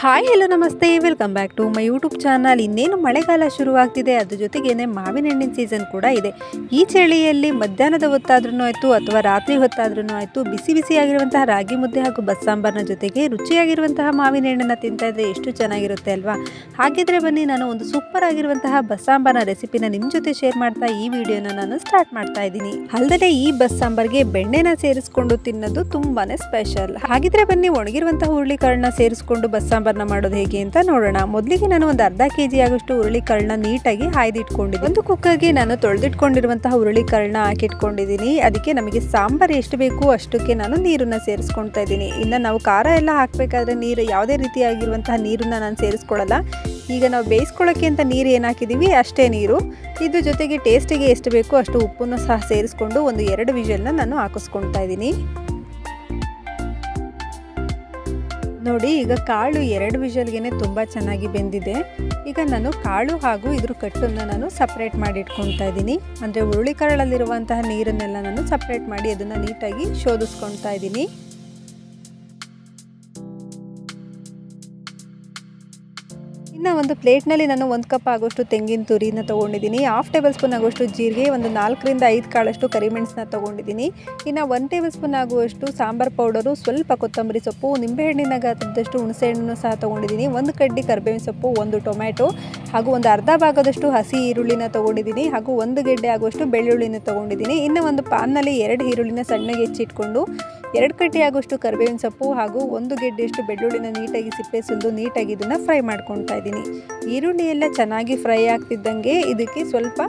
Hi hello ನಮಸ್ತೆ. Welcome back to my YouTube channel ಇನ್ನೇನು ಮಳೆಗಾಲ ಶುರುವಾಗ್ತಿದೆ, ಅದ್ರ ಜೊತೆಗೇನೆ ಮಾವಿನ ಹಣ್ಣಿನ ಸೀಸನ್ ಕೂಡ ಇದೆ. ಈ ಚಳಿಯಲ್ಲಿ ಮಧ್ಯಾಹ್ನದ ಹೊತ್ತಾದ್ರೂ ಆಯಿತು, ಅಥವಾ ರಾತ್ರಿ ಹೊತ್ತಾದ್ರೂ ಆಯಿತು, ಬಿಸಿ ಬಿಸಿಯಾಗಿರುವಂತಹ ರಾಗಿ ಮುದ್ದೆ ಹಾಗೂ ಬಸ್ಸಾಂಬಾರ್ನ ಜೊತೆಗೆ ರುಚಿಯಾಗಿರುವಂತಹ ಮಾವಿನ ಹಣ್ಣನ್ನು ತಿಂತಾ ಇದ್ರೆ ಎಷ್ಟು ಚೆನ್ನಾಗಿರುತ್ತೆ ಅಲ್ವಾ? ಹಾಗಿದ್ರೆ ಬನ್ನಿ, ನಾನು ಒಂದು ಸೂಪರ್ ಆಗಿರುವಂತಹ ಬಸ್ಸಾಂಬಾರ್ನ ರೆಸಿಪಿನ ನಿಮ್ಮ ಜೊತೆ ಶೇರ್ ಮಾಡ್ತಾ ಈ ವಿಡಿಯೋನ ನಾನು ಸ್ಟಾರ್ಟ್ ಮಾಡ್ತಾ ಇದ್ದೀನಿ. ಅಲ್ಲದೆ ಈ ಬಸ್ಸಾಂಬಾರ್ಗೆ ಬೆಣ್ಣೆನ ಸೇರಿಸ್ಕೊಂಡು ತಿನ್ನೋದು ತುಂಬಾನೇ ಸ್ಪೆಷಲ್ ಹಾಗಿದ್ರೆ ಬನ್ನಿ, ಒಣಗಿರುವಂತಹ ಹುರುಳಿಕಾಳನ್ನ ಸೇರಿಸ್ಕೊಂಡು ಬಸ್ಸಾಂಬಾರ್ನ ಮಾಡೋದು ಹೇಗೆ ಅಂತ ನೋಡೋಣ. ಮೊದಲಿಗೆ ನಾನು ಒಂದು ಅರ್ಧ ಕೆ ಜಿ ಆಗುಷ್ಟು ಹುರುಳಿಕಾಳನ್ನ ನೀಟಾಗಿ ಹಾಯ್ದಿಟ್ಕೊಂಡಿದ್ದೀನಿ. ಒಂದು ಕುಕ್ಕರ್ಗೆ ನಾನು ತೊಳೆದಿಟ್ಕೊಂಡಿರುವಂತಹ ಹುರುಳಿಕಾಳನ್ನ ಹಾಕಿಟ್ಕೊಂಡಿದ್ದೀನಿ. ಅದಕ್ಕೆ ನಮಗೆ ಸಾಂಬಾರ್ ಎಷ್ಟು ಬೇಕು ಅಷ್ಟಕ್ಕೆ ನಾನು ನೀರನ್ನು ಸೇರಿಸ್ಕೊಳ್ತಾ ಇದ್ದೀನಿ. ಇನ್ನು ನಾವು ಖಾರ ಎಲ್ಲ ಹಾಕಬೇಕಾದ್ರೆ ನೀರು ಯಾವುದೇ ರೀತಿಯಾಗಿರುವಂತಹ ನೀರನ್ನು ನಾನು ಸೇರಿಸ್ಕೊಳ್ಳಲ್ಲ. ಈಗ ನಾವು ಬೇಯಿಸ್ಕೊಳ್ಳೋಕ್ಕೆ ಅಂತ ನೀರು ಏನು ಹಾಕಿದ್ದೀವಿ? ಅಷ್ಟೇ ನೀರು. ಇದು ಜೊತೆಗೆ ಟೇಸ್ಟಿಗೆ ಎಷ್ಟು ಬೇಕೋ ಅಷ್ಟು ಉಪ್ಪನ್ನು ಸಹ ಸೇರಿಸ್ಕೊಂಡು ಒಂದು ಎರಡು ವಿಷಲ್ನ ನಾನು ಹಾಕಿಸ್ಕೊಳ್ತಾ ಇದ್ದೀನಿ. ನೋಡಿ, ಈಗ ಕಾಳು ಎರಡು ವಿಷಲ್ಗೆ ತುಂಬ ಚೆನ್ನಾಗಿ ಬೆಂದಿದೆ. ಈಗ ನಾನು ಕಾಳು ಹಾಗೂ ಇದ್ರ ಕಟ್ಟನ್ನು ನಾನು ಸಪ್ರೇಟ್ ಮಾಡಿ ಇಟ್ಕೊಳ್ತಾ ಇದ್ದೀನಿ. ಅಂದರೆ ಹುರುಳಿ ಕಾಳಲ್ಲಿರುವಂತಹ ನೀರನ್ನೆಲ್ಲ ನಾನು ಸಪ್ರೇಟ್ ಮಾಡಿ ಅದನ್ನು ನೀಟಾಗಿ ಶೋಧಿಸ್ಕೊಳ್ತಾ ಇದ್ದೀನಿ. ಇನ್ನು ಒಂದು ಪ್ಲೇಟ್ನಲ್ಲಿ ನಾನು ಒಂದು ಕಪ್ ಆಗೋಷ್ಟು ತೆಂಗಿನ ತುರಿನ ತೊಗೊಂಡಿದ್ದೀನಿ. ಹಾಫ್ ಟೇಬಲ್ ಸ್ಪೂನ್ ಆಗುವಷ್ಟು ಜೀರಿಗೆ, ಒಂದು ನಾಲ್ಕರಿಂದ ಐದು ಕಾಳಷ್ಟು ಕರಿಮೆಣಸನ್ನ ತೊಗೊಂಡಿದ್ದೀನಿ. ಇನ್ನು ಒನ್ ಟೇಬಲ್ ಸ್ಪೂನ್ ಆಗುವಷ್ಟು ಸಾಂಬಾರ್ ಪೌಡರು, ಸ್ವಲ್ಪ ಕೊತ್ತಂಬರಿ ಸೊಪ್ಪು, ನಿಂಬೆಹಣ್ಣಿನ ಗಾತ್ರದಷ್ಟು ಹುಣಸೆಹಣ್ಣು ಸಹ ತೊಗೊಂಡಿದ್ದೀನಿ. ಒಂದು ಕಡ್ಡಿ ಕರಿಬೇವಿನ ಸೊಪ್ಪು, ಒಂದು ಟೊಮ್ಯಾಟೊ, ಹಾಗೂ ಒಂದು ಅರ್ಧ ಭಾಗದಷ್ಟು ಹಸಿ ಈರುಳ್ಳಿನ ತೊಗೊಂಡಿದ್ದೀನಿ, ಹಾಗೂ ಒಂದು ಗೆಡ್ಡೆ ಆಗುವಷ್ಟು ಬೆಳ್ಳುಳ್ಳಿನ ತೊಗೊಂಡಿದ್ದೀನಿ. ಇನ್ನು ಒಂದು ಪಾನ್ನಲ್ಲಿ ಎರಡು ಈರುಳ್ಳಿನ ಸಣ್ಣಗೆ ಹೆಚ್ಚಿಟ್ಕೊಂಡು ಎರಡು ಕಟ್ಟಿ ಆಗುವಷ್ಟು ಕರಿಬೇವಿನ ಸೊಪ್ಪು ಹಾಗೂ ಒಂದು ಗೆಡ್ಡೆಯಷ್ಟು ಬೆಳ್ಳುಳ್ಳಿನ ನೀಟಾಗಿ ಸಿಪ್ಪೆ ಸುಲಿದು ನೀಟಾಗಿ ಇದನ್ನು ಫ್ರೈ ಮಾಡ್ಕೊಳ್ತಾ ಇದ್ದೀನಿ. ಈರುಳ್ಳಿ ಎಲ್ಲ ಚೆನ್ನಾಗಿ ಫ್ರೈ ಆಗ್ತಿದ್ದಂಗೆ ಇದಕ್ಕೆ ಸ್ವಲ್ಪ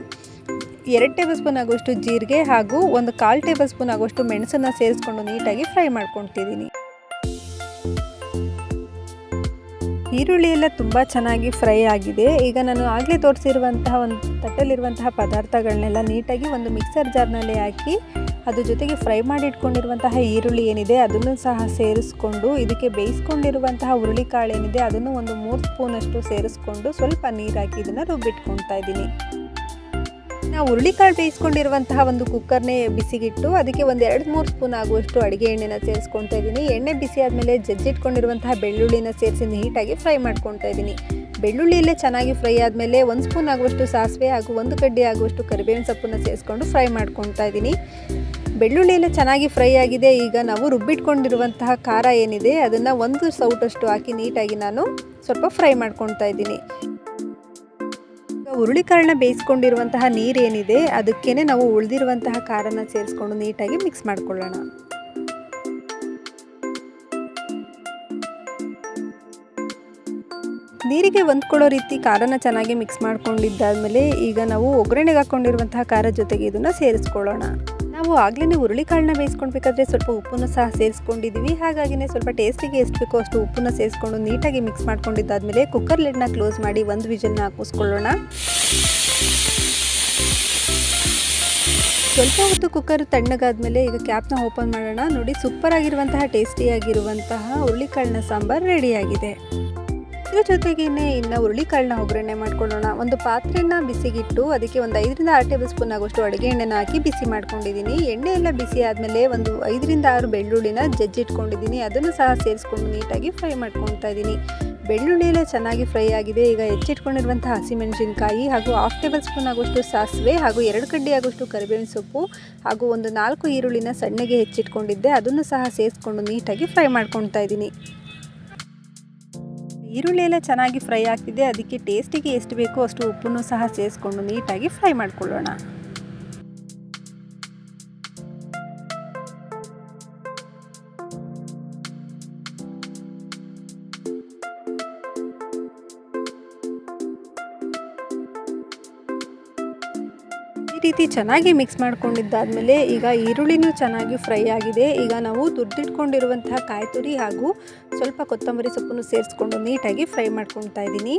ಎರಡು ಟೇಬಲ್ ಸ್ಪೂನ್ ಆಗುವಷ್ಟು ಜೀರಿಗೆ ಹಾಗೂ ಒಂದು ಕಾಲು ಟೇಬಲ್ ಸ್ಪೂನ್ ಆಗುವಷ್ಟು ಮೆಣಸನ್ನು ಸೇರಿಸ್ಕೊಂಡು ನೀಟಾಗಿ ಫ್ರೈ ಮಾಡ್ಕೊತಿದ್ದೀನಿ ಈರುಳ್ಳಿ ಎಲ್ಲ ತುಂಬ ಚೆನ್ನಾಗಿ ಫ್ರೈ ಆಗಿದೆ. ಈಗ ನಾನು ಆಗಲೇ ತೋರಿಸಿರುವಂತಹ ಒಂದು ತಟ್ಟಲ್ಲಿರುವಂತಹ ಪದಾರ್ಥಗಳನ್ನೆಲ್ಲ ನೀಟಾಗಿ ಒಂದು ಮಿಕ್ಸರ್ ಜಾರ್ನಲ್ಲಿ ಹಾಕಿ, ಅದ್ರ ಜೊತೆಗೆ ಫ್ರೈ ಮಾಡಿ ಇಟ್ಕೊಂಡಿರುವಂತಹ ಈರುಳ್ಳಿ ಏನಿದೆ ಅದನ್ನು ಸಹ ಸೇರಿಸ್ಕೊಂಡು, ಇದಕ್ಕೆ ಬೇಯಿಸ್ಕೊಂಡಿರುವಂತಹ ಹುರುಳಿಕಾಳು ಏನಿದೆ ಅದನ್ನು ಒಂದು ಮೂರು ಸ್ಪೂನಷ್ಟು ಸೇರಿಸ್ಕೊಂಡು ಸ್ವಲ್ಪ ನೀರು ಹಾಕಿ ಇದನ್ನು ರುಬ್ಬಿಟ್ಕೊಳ್ತಾ ಇದ್ದೀನಿ. ನಾವು ಹುರುಳಿಕಾಳು ಬೇಯಿಸ್ಕೊಂಡಿರುವಂತಹ ಒಂದು ಕುಕ್ಕರ್ನೇ ಬಿಸಿಗಿಟ್ಟು, ಅದಕ್ಕೆ ಒಂದು ಎರಡು ಮೂರು ಸ್ಪೂನ್ ಆಗುವಷ್ಟು ಅಡುಗೆ ಎಣ್ಣೆನ ಸೇರಿಸ್ಕೊತಾ ಇದ್ದೀನಿ. ಎಣ್ಣೆ ಬಿಸಿ ಆದಮೇಲೆ ಜಜ್ಜಿಟ್ಕೊಂಡಿರುವಂತಹ ಬೆಳ್ಳುಳ್ಳಿನ ಸೇರಿಸಿ ನೀಟಾಗಿ ಫ್ರೈ ಮಾಡ್ಕೊಳ್ತಾ ಇದ್ದೀನಿ. ಬೆಳ್ಳುಳ್ಳಿಯಲ್ಲೇ ಚೆನ್ನಾಗಿ ಫ್ರೈ ಆದಮೇಲೆ ಒಂದು ಸ್ಪೂನ್ ಆಗುವಷ್ಟು ಸಾಸಿವೆ ಹಾಗೂ ಒಂದು ಕಡ್ಡಿ ಆಗುವಷ್ಟು ಕರಿಬೇವಿನ ಸೊಪ್ಪನ್ನು ಸೇರಿಸ್ಕೊಂಡು ಫ್ರೈ ಮಾಡ್ಕೊತಾ ಇದ್ದೀನಿ. ಬೆಳ್ಳುಳ್ಳಿ ಎಲ್ಲ ಚೆನ್ನಾಗಿ ಫ್ರೈ ಆಗಿದೆ. ಈಗ ನಾವು ರುಬ್ಬಿಟ್ಕೊಂಡಿರುವಂತಹ ಖಾರ ಏನಿದೆ, ಅದನ್ನು ಒಂದು ಸೌಟಷ್ಟು ಹಾಕಿ ನೀಟಾಗಿ ನಾನು ಸ್ವಲ್ಪ ಫ್ರೈ ಮಾಡ್ಕೊಳ್ತಾ ಇದ್ದೀನಿ. ಹುರುಳಿಕಾಳನ್ನ ಬೇಯಿಸ್ಕೊಂಡಿರುವಂತಹ ನೀರೇನಿದೆ ಅದಕ್ಕೇ ನಾವು ಉಳಿದಿರುವಂತಹ ಖಾರನ ಸೇರಿಸ್ಕೊಂಡು ನೀಟಾಗಿ ಮಿಕ್ಸ್ ಮಾಡ್ಕೊಳ್ಳೋಣ. ನೀರಿಗೆ ಹೊಂದ್ಕೊಳ್ಳೋ ರೀತಿ ಖಾರನ ಚೆನ್ನಾಗಿ ಮಿಕ್ಸ್ ಮಾಡ್ಕೊಂಡಿದ್ದಾದಮೇಲೆ ಈಗ ನಾವು ಒಗ್ಗರಣೆಗೆ ಹಾಕ್ಕೊಂಡಿರುವಂತಹ ಖಾರ ಜೊತೆಗೆ ಇದನ್ನು ಸೇರಿಸ್ಕೊಳ್ಳೋಣ. ನಾವು ಆಗಲೇ ಹುರುಳಿಕಾಳನ್ನ ಬೇಯಿಸ್ಕೊಳ್ಬೇಕಾದ್ರೆ ಸ್ವಲ್ಪ ಉಪ್ಪನ್ನು ಸಹ ಸೇರಿಸ್ಕೊಂಡಿದ್ದೀವಿ. ಹಾಗಾಗಿನೇ ಸ್ವಲ್ಪ ಟೇಸ್ಟಿಗೆ ಎಷ್ಟು ಬೇಕೋ ಅಷ್ಟು ಉಪ್ಪನ್ನು ಸೇರಿಸ್ಕೊಂಡು ನೀಟಾಗಿ ಮಿಕ್ಸ್ ಮಾಡ್ಕೊಂಡಿದ್ದಾದಮೇಲೆ ಕುಕ್ಕರ್ ಲೆಡ್ನ ಕ್ಲೋಸ್ ಮಾಡಿ ಒಂದು ವಿಜಲ್ನ ಹಾಕಿಸ್ಕೊಳ್ಳೋಣ. ಸ್ವಲ್ಪ ಹೊತ್ತು ಕುಕ್ಕರ್ ತಣ್ಣಗಾದ್ಮೇಲೆ ಈಗ ಕ್ಯಾಪ್ನ ಓಪನ್ ಮಾಡೋಣ. ನೋಡಿ ಸೂಪರ್ ಆಗಿರುವಂತಹ ಟೇಸ್ಟಿಯಾಗಿರುವಂತಹ ಹುರುಳಿಕಾಳಿನ ಸಾಂಬಾರು ರೆಡಿಯಾಗಿದೆ ಇದ್ರ ಜೊತೆಗೇನೆ ಇನ್ನು ಹುರುಳಿಕಾಳನ್ನ ಒಗ್ಗರಣೆ ಮಾಡ್ಕೊಳ್ಳೋಣ. ಒಂದು ಪಾತ್ರೆನ ಬಿಸಿಗಿಟ್ಟು ಅದಕ್ಕೆ ಒಂದು ಐದರಿಂದ ಆರು ಟೇಬಲ್ ಸ್ಪೂನ್ ಆಗುವಷ್ಟು ಅಡುಗೆ ಎಣ್ಣೆನ ಹಾಕಿ ಬಿಸಿ ಮಾಡ್ಕೊಂಡಿದ್ದೀನಿ. ಎಣ್ಣೆ ಎಲ್ಲ ಬಿಸಿ ಆದಮೇಲೆ ಒಂದು ಐದರಿಂದ ಆರು ಬೆಳ್ಳುಳ್ಳಿನ ಜಜ್ಜಿಟ್ಕೊಂಡಿದ್ದೀನಿ. ಅದನ್ನು ಸಹ ಸೇರಿಸ್ಕೊಂಡು ನೀಟಾಗಿ ಫ್ರೈ ಮಾಡ್ಕೊತಾ ಇದ್ದೀನಿ. ಬೆಳ್ಳುಳ್ಳಿ ಎಲ್ಲ ಚೆನ್ನಾಗಿ ಫ್ರೈ ಆಗಿದೆ. ಈಗ ಹೆಚ್ಚಿಟ್ಕೊಂಡಿರುವಂಥ ಹಸಿಮೆಣಸಿನ್ಕಾಯಿ ಹಾಗೂ ಹಾಫ್ ಟೇಬಲ್ ಸ್ಪೂನ್ ಆಗುವಷ್ಟು ಸಾಸಿವೆ ಹಾಗೂ ಎರಡು ಕಡ್ಡಿ ಆಗುವಷ್ಟು ಕರಿಬೇವಿನ ಸೊಪ್ಪು ಹಾಗೂ ಒಂದು ನಾಲ್ಕು ಈರುಳ್ಳಿನ ಸಣ್ಣಗೆ ಹೆಚ್ಚಿಟ್ಕೊಂಡಿದ್ದೆ. ಅದನ್ನು ಸಹ ಸೇರಿಸ್ಕೊಂಡು ನೀಟಾಗಿ ಫ್ರೈ ಮಾಡ್ಕೊತಾ ಇದ್ದೀನಿ. ಈರುಳ್ಳಿ ಎಲ್ಲ ಚೆನ್ನಾಗಿ ಫ್ರೈ ಆಗ್ತಿದೆ, ಅದಕ್ಕೆ ಟೇಸ್ಟಿಗೆ ಎಷ್ಟು ಬೇಕೋ ಅಷ್ಟು ಉಪ್ಪನ್ನು ಸಹ ಸೇರಿಸ್ಕೊಂಡು ನೀಟಾಗಿ ಫ್ರೈ ಮಾಡ್ಕೊಳ್ಳೋಣ. ರೀತಿ ಚೆನ್ನಾಗಿ ಮಿಕ್ಸ್ ಮಾಡ್ಕೊಂಡಿದ್ದಾದಮೇಲೆ ಈಗ ಈರುಳ್ಳಿನೂ ಚೆನ್ನಾಗಿ ಫ್ರೈ ಆಗಿದೆ. ಈಗ ನಾವು ದುಡ್ಡಿಟ್ಕೊಂಡಿರುವಂತಹ ಕಾಯಿ ತುರಿ ಹಾಗೂ ಸ್ವಲ್ಪ ಕೊತ್ತಂಬರಿ ಸೊಪ್ಪನ್ನು ಸೇರಿಸ್ಕೊಂಡು ನೀಟಾಗಿ ಫ್ರೈ ಮಾಡ್ಕೊಳ್ತಾ ಇದ್ದೀನಿ.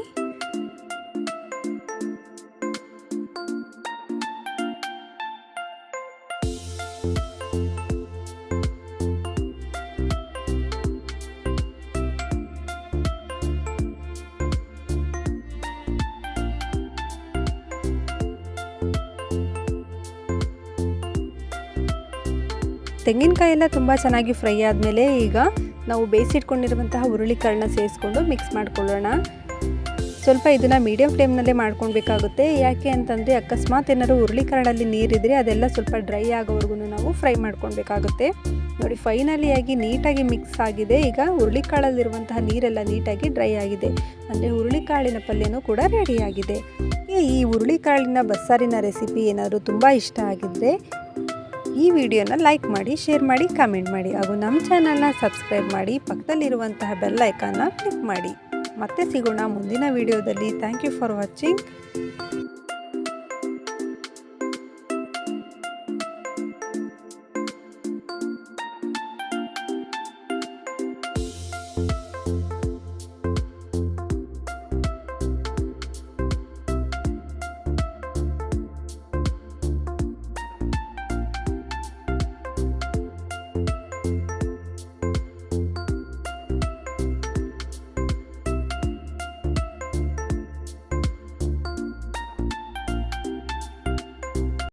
ತೆಂಗಿನಕಾಯಿ ಎಲ್ಲ ತುಂಬ ಚೆನ್ನಾಗಿ ಫ್ರೈ ಆದಮೇಲೆ ಈಗ ನಾವು ಬೇಯಿಸಿಟ್ಕೊಂಡಿರುವಂತಹ ಹುರುಳಿಕಾಳನ್ನ ಸೇರಿಸ್ಕೊಂಡು ಮಿಕ್ಸ್ ಮಾಡ್ಕೊಳ್ಳೋಣ. ಸ್ವಲ್ಪ ಇದನ್ನು ಮೀಡಿಯಂ ಫ್ಲೇಮ್ನಲ್ಲೇ ಮಾಡ್ಕೊಳ್ಬೇಕಾಗುತ್ತೆ. ಯಾಕೆ ಅಂತಂದರೆ ಅಕಸ್ಮಾತ್ ಏನಾದ್ರು ಹುರುಳಿಕಾಳಲ್ಲಿ ನೀರಿದ್ರೆ ಅದೆಲ್ಲ ಸ್ವಲ್ಪ ಡ್ರೈ ಆಗೋವರೆಗೂ ನಾವು ಫ್ರೈ ಮಾಡ್ಕೊಳ್ಬೇಕಾಗುತ್ತೆ. ನೋಡಿ ಫೈನಲಿಯಾಗಿ ನೀಟಾಗಿ ಮಿಕ್ಸ್ ಆಗಿದೆ. ಈಗ ಹುರುಳಿಕಾಳಲ್ಲಿರುವಂತಹ ನೀರೆಲ್ಲ ನೀಟಾಗಿ ಡ್ರೈ ಆಗಿದೆ. ಅಂದರೆ ಹುರುಳಿಕಾಳಿನ ಪಲ್ಯನೂ ಕೂಡ ರೆಡಿಯಾಗಿದೆ ಈ ಹುರುಳಿಕಾಳಿನ ಬಸ್ಸಾರಿನ ರೆಸಿಪಿ ಏನಾದರೂ ತುಂಬ ಇಷ್ಟ ಆಗಿದ್ದರೆ ಈ ವಿಡಿಯೋನ ಲೈಕ್ ಮಾಡಿ, ಶೇರ್ ಮಾಡಿ, ಕಮೆಂಟ್ ಮಾಡಿ ಹಾಗೂ ನಮ್ಮ ಚಾನಲ್ನ ಸಬ್ಸ್ಕ್ರೈಬ್ ಮಾಡಿ, ಪಕ್ಕದಲ್ಲಿರುವಂತಹ ಬೆಲ್ ಐಕಾನ್ನ ಕ್ಲಿಕ್ ಮಾಡಿ. ಮತ್ತೆ ಸಿಗೋಣ ಮುಂದಿನ ವಿಡಿಯೋದಲ್ಲಿ. Thank you for watching.